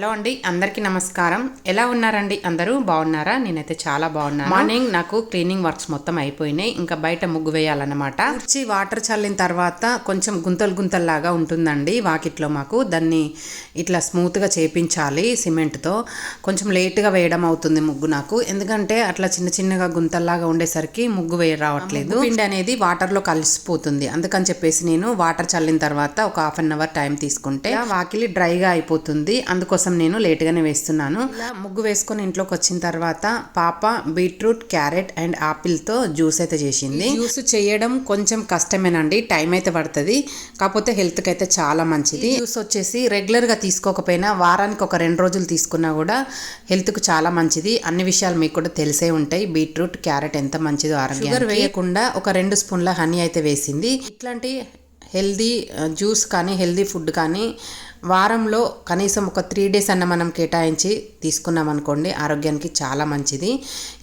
Hello అండి అందరికీ నమస్కారం. ఎలా ఉన్నారండి? అందరూ బాగున్నారా? నేనైతే చాలా బాగున్నాను. మార్నింగ్ నాకు క్లీనింగ్ వర్క్స్ మొత్తం అయిపోయినాయి. ఇంకా బయట ముగ్గు వేయాలన్నమాట. వచ్చి వాటర్ చల్లిన తర్వాత కొంచెం గుంతలు గుంతల్లాగా ఉంటుందండి వాకిట్లో మాకు. దాన్ని ఇట్లా స్మూత్గా చేపించాలి సిమెంట్తో. కొంచెం లేట్గా వేయడం అవుతుంది ముగ్గు నాకు. ఎందుకంటే అట్లా చిన్న చిన్నగా గుంతల్లాగా ఉండేసరికి ముగ్గు వేయ రావట్లేదు. పిండి అనేది వాటర్లో కలిసిపోతుంది. అందుకని చెప్పేసి నేను వాటర్ చల్లిన తర్వాత ఒక హాఫ్ అన్ అవర్ టైం తీసుకుంటే ఆ వాకిలి డ్రైగా అయిపోతుంది. అందుకోసం నేను లేట్గానే వేస్తున్నాను. ముగ్గు వేసుకొని ఇంట్లోకి వచ్చిన తర్వాత పాప బీట్రూట్ క్యారెట్ అండ్ ఆపిల్తో జ్యూస్ అయితే చేసింది. జ్యూస్ చేయడం కొంచెం కష్టమేనండి టైం అయితే పడుతుంది. కాకపోతే హెల్త్కి అయితే చాలా మంచిది. జ్యూస్ వచ్చేసి రెగ్యులర్గా తీసుకోకపోయినా వారానికి ఒక రెండు రోజులు తీసుకున్నా కూడా హెల్త్కు చాలా మంచిది. అన్ని విషయాలు మీకు కూడా తెలిసే ఉంటాయి. బీట్రూట్ క్యారెట్ ఎంత మంచిదో ఆరోగ్యం వేయకుండా ఒక రెండు స్పూన్ల హనీ అయితే వేసింది. ఇట్లాంటి హెల్దీ జ్యూస్ కానీ హెల్దీ ఫుడ్ కానీ వారంలో కనీసం ఒక త్రీ డేస్ అన్న మనం కేటాయించి తీసుకున్నాం అనుకోండి ఆరోగ్యానికి చాలా మంచిది.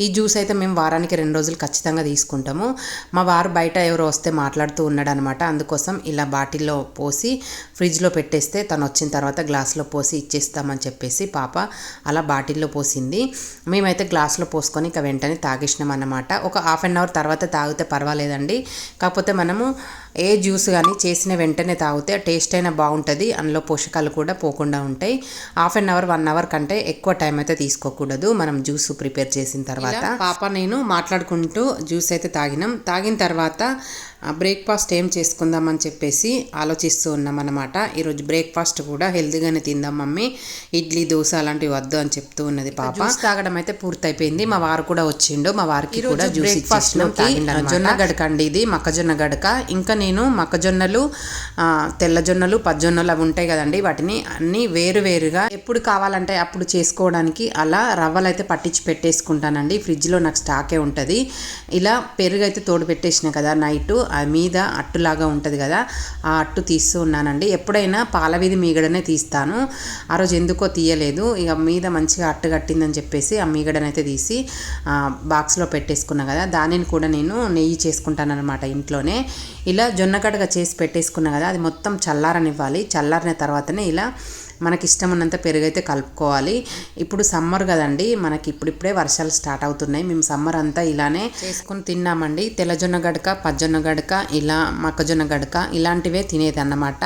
ఈ జ్యూస్ అయితే మేము వారానికి రెండు రోజులు ఖచ్చితంగా తీసుకుంటాము. మా వారు బయట ఎవరో వస్తే మాట్లాడుతూ ఉన్నాడు అనమాట అందుకోసం ఇలా బాటిల్లో పోసి ఫ్రిడ్జ్లో పెట్టేస్తే తను వచ్చిన తర్వాత గ్లాస్లో పోసి ఇచ్చేస్తామని చెప్పేసి పాప అలా బాటిల్లో పోసింది. మేమైతే గ్లాస్లో పోసుకొని ఇక వెంటనే తాగేసినాం అన్నమాట ఒక హాఫ్ అన్ అవర్ తర్వాత తాగితే పర్వాలేదండి. కాకపోతే మనము ఏ జ్యూస్ కానీ చేసిన వెంటనే తాగితే టేస్ట్ అయినా బాగుంటుంది. అందులో పోషకాలు కూడా పోకుండా ఉంటాయి. Half an hour one hour కంటే ఎక్కువ టైం అయితే తీసుకోకూడదు. మనం జ్యూస్ ప్రిపేర్ చేసిన తర్వాత. పాప నేను మాట్లాడుకుంటూ జ్యూస్ అయితే తాగినాం. తాగిన తర్వాత బ్రేక్ఫాస్ట్ ఏం చేసుకుందామని చెప్పేసి ఆలోచిస్తూ ఉన్నాం అనమాట ఈరోజు బ్రేక్ఫాస్ట్ కూడా హెల్తీగానే తిందాం మమ్మీ. ఇడ్లీ దోశ అలాంటివి వద్దు అని చెప్తూ ఉన్నది పాప. జ్యూస్ తాగడం అయితే పూర్తయిపోయింది. మా వారు కూడా వచ్చిండు. మా వారికి కూడా జ్యూస్ జొన్న గడక అండి ఇది మొక్కజొన్న గడక. ఇంకా నేను మొక్కజొన్నలు తెల్ల జొన్నలు పజ్జొన్నలు అవి ఉంటాయి కదండి. వాటిని అన్ని వేరు వేరుగా ఎప్పుడు కావాలంటే అప్పుడు చేసుకోవడానికి అలా రవ్వలు అయితే పట్టించి పెట్టేసుకుంటానండి. ఫ్రిడ్జ్లో నాకు స్టాకే ఉంటుంది. ఇలా పెరుగు అయితే తోడు పెట్టేసిన కదా నైట్. ఆ మీద అట్టులాగా ఉంటుంది కదా ఆ అట్టు తీస్తూ ఉన్నానండి. ఎప్పుడైనా పాలవీధి మీగడనే తీస్తాను. ఆ రోజు ఎందుకో తీయలేదు. ఇక మీద మంచిగా అట్టు కట్టిందని చెప్పేసి ఆ మీగడనైతే తీసి బాక్స్లో పెట్టేసుకున్నా కదా దానిని కూడా నేను నెయ్యి చేసుకుంటానన్నమాట ఇంట్లోనే. ఇలా జొన్నగడగా చేసి పెట్టేసుకున్నా కదా అది మొత్తం చల్లారనివ్వాలి. చల్లారిన తర్వాతనే ఇలా మనకి ఇష్టం ఉన్నంత పెరుగైతే కలుపుకోవాలి. ఇప్పుడు సమ్మర్ కదండి మనకి ఇప్పుడిప్పుడే వర్షాలు స్టార్ట్ అవుతున్నాయి. మేము సమ్మర్ అంతా ఇలానే చేసుకుని తిన్నామండి. తెల్లజొన్న గడక పజ్జొన్న గడక ఇలా మొక్కజొన్న గడక ఇలాంటివే తినేది అన్నమాట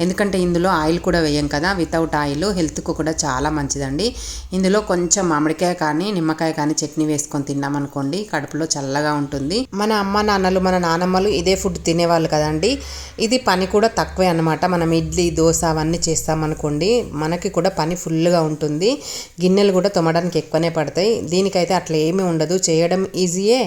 ఎందుకంటే ఇందులో ఆయిల్ కూడా వేయం కదా వితౌట్ ఆయిల్ హెల్త్కు కూడా చాలా మంచిదండి. ఇందులో కొంచెం మామిడికాయ కానీ నిమ్మకాయ కానీ చట్నీ వేసుకొని తిన్నామనుకోండి కడుపులో చల్లగా ఉంటుంది. మన అమ్మ నాన్నలు మన నానమ్మలు ఇదే ఫుడ్ తినేవాళ్ళు కదండి. ఇది పని కూడా తక్కువే అన్నమాట. మనం ఇడ్లీ దోశ అవన్నీ చేస్తామనుకోండి మనకి కూడా పని ఫుల్గా ఉంటుంది. గిన్నెలు కూడా తొమ్మడానికి ఎక్కువనే పడతాయి. దీనికైతే అట్లా ఏమీ ఉండదు. చేయడం ఈజీయే.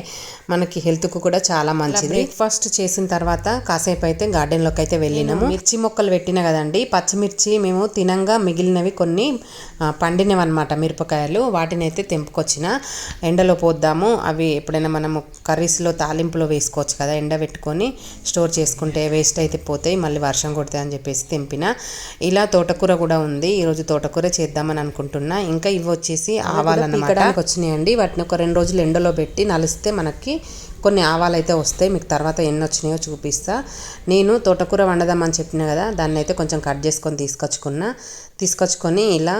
మనకి హెల్త్కు కూడా చాలా మంచిది. బ్రేక్ఫాస్ట్ చేసిన తర్వాత కాసేపు అయితే గార్డెన్లోకి అయితే వెళ్ళినాము. మిర్చి మొక్కలు పెట్టిన కదండి పచ్చిమిర్చి మేము తినంగా మిగిలినవి కొన్ని పండినవి అనమాట మిరపకాయలు. వాటిని అయితే తెంపుకొచ్చిన. ఎండలో పోద్దాము. అవి ఎప్పుడైనా మనము కర్రీస్లో తాలింపులో వేసుకోవచ్చు కదా ఎండ పెట్టుకొని స్టోర్ చేసుకుంటే వేస్ట్ అయితే పోతాయి. మళ్ళీ వర్షం కొడతాయి అని చెప్పేసి తెంపిన. ఇలా తోటకూర కూడా ఉంది. ఈరోజు తోటకూర చేద్దామని అనుకుంటున్నా. ఇంకా ఇవి వచ్చేసి ఆవాలన్నమాట వచ్చినాయండి. వాటిని ఒక రెండు రోజులు ఎండలో పెట్టి నలిస్తే మనకి కొన్ని ఆవాలు అయితే వస్తాయి. మీకు తర్వాత ఎన్ని వచ్చినాయో చూపిస్తా. నేను తోటకూర వండదామని చెప్పిన కదా దాన్ని అయితే కొంచెం కట్ చేసుకొని తీసుకొచ్చుకున్నా. తీసుకొచ్చుకొని ఇలా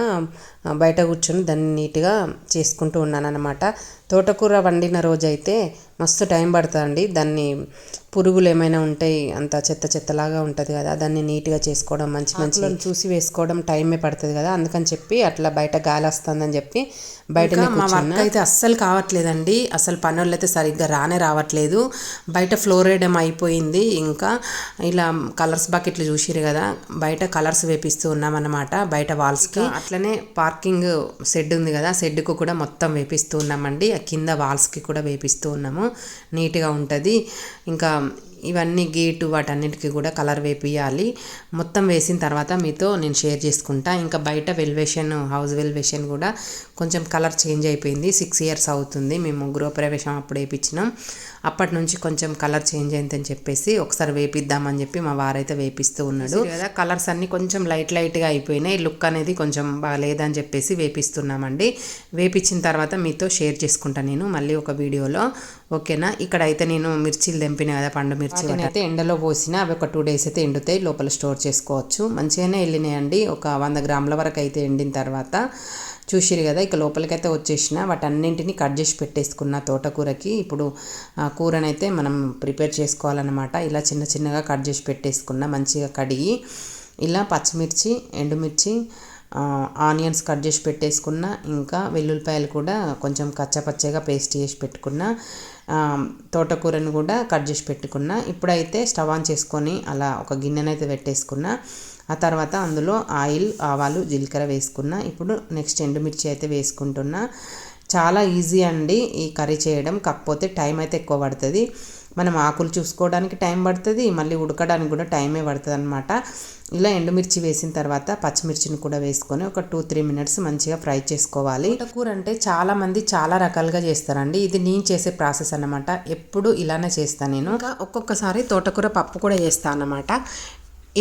బయట కూర్చొని దాన్ని నీట్గా చేసుకుంటూ ఉన్నాను అనమాట తోటకూర వండిన రోజైతే మస్తు టైం పడుతుందండి. దాన్ని పురుగులు ఏమైనా ఉంటాయి అంత చెత్త చెత్తలాగా ఉంటుంది కదా దాన్ని నీట్గా చేసుకోవడం మంచి మంచి చూసి వేసుకోవడం టైమే పడుతుంది కదా అందుకని చెప్పి అట్లా బయట గాలి వస్తుందని చెప్పి బయట అయితే అస్సలు కావట్లేదండి. అసలు పనులు అయితే సరిగ్గా రానే రావట్లేదు. బయట ఫ్లోర్ వేయడం అయిపోయింది. ఇంకా ఇలా కలర్స్ బకెట్లు చూసిరు కదా బయట కలర్స్ వేపిస్తూ ఉన్నామన్నమాట. బయట వాల్స్కి అట్లనే పార్కింగ్ షెడ్ ఉంది కదా షెడ్కు కూడా మొత్తం వేపిస్తూ ఉన్నామండి. కింద వాల్స్కి కూడా వేపిస్తూ ఉన్నాము. నీట్గా ఉంటుంది. ఇంకా ఇవన్నీ గేటు వాటన్నిటికీ కూడా కలర్ వేపియాలి మొత్తం వేసిన తర్వాత మీతో నేను షేర్ చేసుకుంటా. ఇంకా బయట వెల్వేషన్ హౌస్ వెల్వేషన్ కూడా కొంచెం కలర్ చేంజ్ అయిపోయింది. సిక్స్ ఇయర్స్ అవుతుంది. మేము గృహప్రవేశం అప్పుడు వేయించినాం అప్పటి నుంచి కొంచెం కలర్ చేంజ్ అయిందని చెప్పేసి ఒకసారి వేపిద్దామని చెప్పి మా వారైతే వేపిస్తూ ఉన్నాడు. కదా కలర్స్ అన్నీ కొంచెం లైట్ లైట్గా అయిపోయినాయి. లుక్ అనేది కొంచెం బాగాలేదని చెప్పేసి వేపిస్తున్నామండి. వేపించిన తర్వాత మీతో షేర్ చేసుకుంటా నేను మళ్ళీ ఒక వీడియోలో. ఓకేనా? ఇక్కడ అయితే నేను మిర్చీలు తెంపిన కదా పండు మిర్చి అయితే ఎండలో పోసిన అవి ఒక టూ డేస్ అయితే ఎండుతాయి లోపల స్టోర్ చేసుకోవచ్చు. మంచిగానే వెళ్ళినాయండి ఒక వంద గ్రాముల వరకు అయితే ఎండిన తర్వాత. చూసిరు కదా ఇక లోపలికైతే వచ్చేసిన వాటన్నింటిని కట్ చేసి పెట్టేసుకున్న తోటకూరకి. ఇప్పుడు ఆ కూరనైతే మనం ప్రిపేర్ చేసుకోవాలన్నమాట. ఇలా చిన్న చిన్నగా కట్ చేసి పెట్టేసుకున్న మంచిగా కడిగి ఇలా పచ్చిమిర్చి ఎండుమిర్చి ఆనియన్స్ కట్ చేసి పెట్టేసుకున్న ఇంకా వెల్లుల్లిపాయలు కూడా కొంచెం కచ్చపచ్చగా పేస్ట్ చేసి పెట్టుకున్న తోటకూరను కూడా కట్ చేసి పెట్టుకున్న. ఇప్పుడైతే స్టవ్ ఆన్ చేసుకొని అలా ఒక గిన్నెనైతే పెట్టేసుకున్న. ఆ తర్వాత అందులో ఆయిల్ ఆవాలు జీలకర్ర వేసుకున్న. ఇప్పుడు నెక్స్ట్ ఎండుమిర్చి అయితే వేసుకుంటున్నా. చాలా ఈజీ అండి ఈ కర్రీ చేయడం. కాకపోతే టైం అయితే ఎక్కువ పడుతుంది. మనం ఆకులు చూసుకోవడానికి టైం పడుతుంది మళ్ళీ ఉడకడానికి కూడా టైమే పడుతుంది అనమాట ఇలా ఎండుమిర్చి వేసిన తర్వాత పచ్చిమిర్చిని కూడా వేసుకొని ఒక టూ త్రీ మినిట్స్ మంచిగా ఫ్రై చేసుకోవాలి. కూర అంటే చాలా మంది చాలా రకాలుగా చేస్తారండి. ఇది నేను చేసే ప్రాసెస్ అనమాట ఎప్పుడు ఇలానే చేస్తాను నేను. ఇంకా ఒక్కొక్కసారి తోటకూర పప్పు కూడా చేస్తాను అనమాట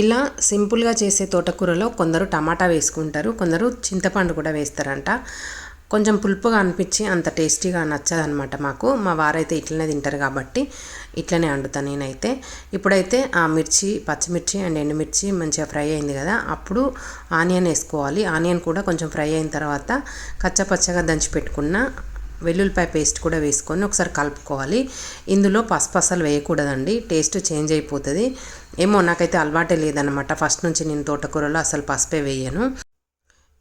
ఇలా సింపుల్గా చేసే తోటకూరలో కొందరు టమాటా వేసుకుంటారు కొందరు చింతపండు కూడా వేస్తారంట. కొంచెం పులుపుగా అనిపించి అంత టేస్టీగా నచ్చదనమాట మాకు. మా వారైతే ఇట్లనే తింటారు కాబట్టి ఇట్లనే వండుతాను నేనైతే. ఇప్పుడైతే ఆ మిర్చి పచ్చిమిర్చి అండ్ ఎండుమిర్చి మంచిగా ఫ్రై అయింది కదా అప్పుడు ఆనియన్ వేసుకోవాలి. ఆనియన్ కూడా కొంచెం ఫ్రై అయిన తర్వాత కచ్చపచ్చగా దంచి పెట్టుకున్న వెల్లుల్లిపాయ పేస్ట్ కూడా వేసుకొని ఒకసారి కలుపుకోవాలి. ఇందులో పసుపు అసలు వేయకూడదండి టేస్ట్ చేంజ్ అయిపోతుంది. ఏమో నాకైతే అలవాటే లేదనమాట ఫస్ట్ నుంచి నేను తోటకూరలో అసలు పసుపే వేయను.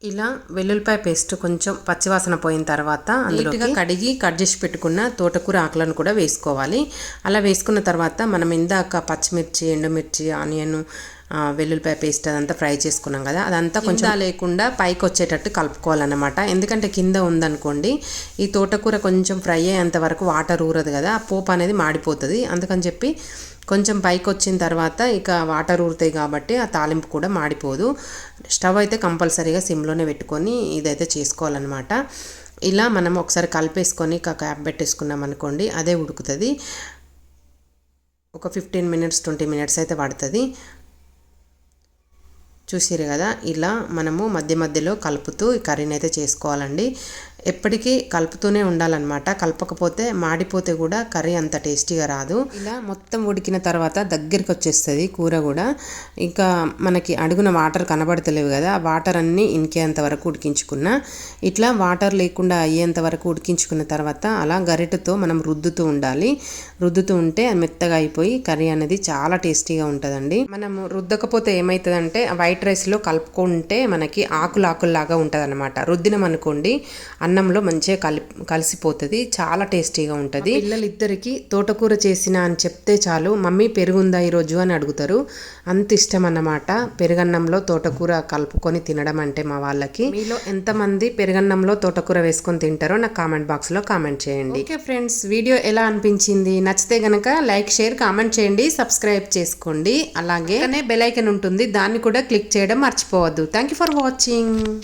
ఇలా వెల్లుల్లిపాయ పేస్ట్ కొంచెం పచ్చివాసన పోయిన తర్వాత నీట్గా కడిగి కట్ చేసి పెట్టుకున్న తోటకూర ఆకులను కూడా వేసుకోవాలి. అలా వేసుకున్న తర్వాత మనం ఇందాక పచ్చిమిర్చి ఎండుమిర్చి ఆనియన్ వెల్లుల్లిపాయ పేస్ట్ అదంతా ఫ్రై చేసుకున్నాం కదా అదంతా కొంచెం లేకుండా పైకి వచ్చేటట్టు కలుపుకోవాలన్నమాట. ఎందుకంటే కింద ఉందనుకోండి ఈ తోటకూర కొంచెం ఫ్రై అయ్యేంత వరకు వాటర్ ఊరదు కదా ఆ పోపు అనేది మాడిపోతుంది. అందుకని చెప్పి కొంచెం పైకి వచ్చిన తర్వాత ఇక వాటర్ ఊరుతాయి కాబట్టి ఆ తాలింపు కూడా మాడిపోదు. స్టవ్ అయితే కంపల్సరీగా సిమ్లోనే పెట్టుకొని ఇదైతే చేసుకోవాలన్నమాట. ఇలా మనం ఒకసారి కలిపేసుకొని క్యాప్ పెట్టేసుకున్నాం అనుకోండి అదే ఉడుకుతుంది. ఒక ఫిఫ్టీన్ మినిట్స్ ట్వంటీ మినిట్స్ అయితే పడుతుంది. చూసిరు కదా ఇలా మనము మధ్య మధ్యలో కలుపుతూ ఈ కర్రీని అయితే చేసుకోవాలండి. ఎప్పటికీ కలుపుతూనే ఉండాలన్నమాట. కలపకపోతే మాడిపోతే కూడా కర్రీ అంత టేస్టీగా రాదు. ఇలా మొత్తం ఉడికిన తర్వాత దగ్గరికి వచ్చేస్తుంది కూర కూడా. ఇంకా మనకి అడుగున వాటర్ కనబడతలేవు కదా ఆ వాటర్ అన్నీ ఇంకేంత వరకు ఉడికించుకున్న. ఇట్లా వాటర్ లేకుండా అయ్యేంత వరకు ఉడికించుకున్న తర్వాత అలా గరిటతో మనం రుద్దుతూ ఉండాలి. రుద్దుతూ ఉంటే మెత్తగా అయిపోయి కర్రీ అనేది చాలా టేస్టీగా ఉంటుందండి. మనము రుద్దకపోతే ఏమవుతుందంటే వైట్ రైస్లో కలుపుకుంటే మనకి ఆకులు ఆకుల్లాగా ఉంటుంది అనమాట రుద్దినం అనుకోండి అన్నం అన్నంలో మంచిగా కలి కలిసిపోతుంది. చాలా టేస్టీగా ఉంటుంది. పిల్లలిద్దరికి తోటకూర చేసిన అని చెప్తే చాలు. మమ్మీ పెరుగుందా ఈరోజు? అని అడుగుతారు. అంత ఇష్టం అన్నమాట పెరుగన్నంలో తోటకూర కలుపుకొని తినడం అంటే మా వాళ్ళకి. మీలో ఎంతమంది పెరుగన్నంలో తోటకూర వేసుకొని తింటారో నాకు కామెంట్ బాక్స్లో కామెంట్ చేయండి. ఓకే ఫ్రెండ్స్ వీడియో ఎలా అనిపించింది? నచ్చితే గనక లైక్ షేర్ కామెంట్ చేయండి. సబ్స్క్రైబ్ చేసుకోండి. అలాగే బెల్ ఐకన్ ఉంటుంది. దాన్ని కూడా క్లిక్ చేయడం మర్చిపోవద్దు. Thank you for watching.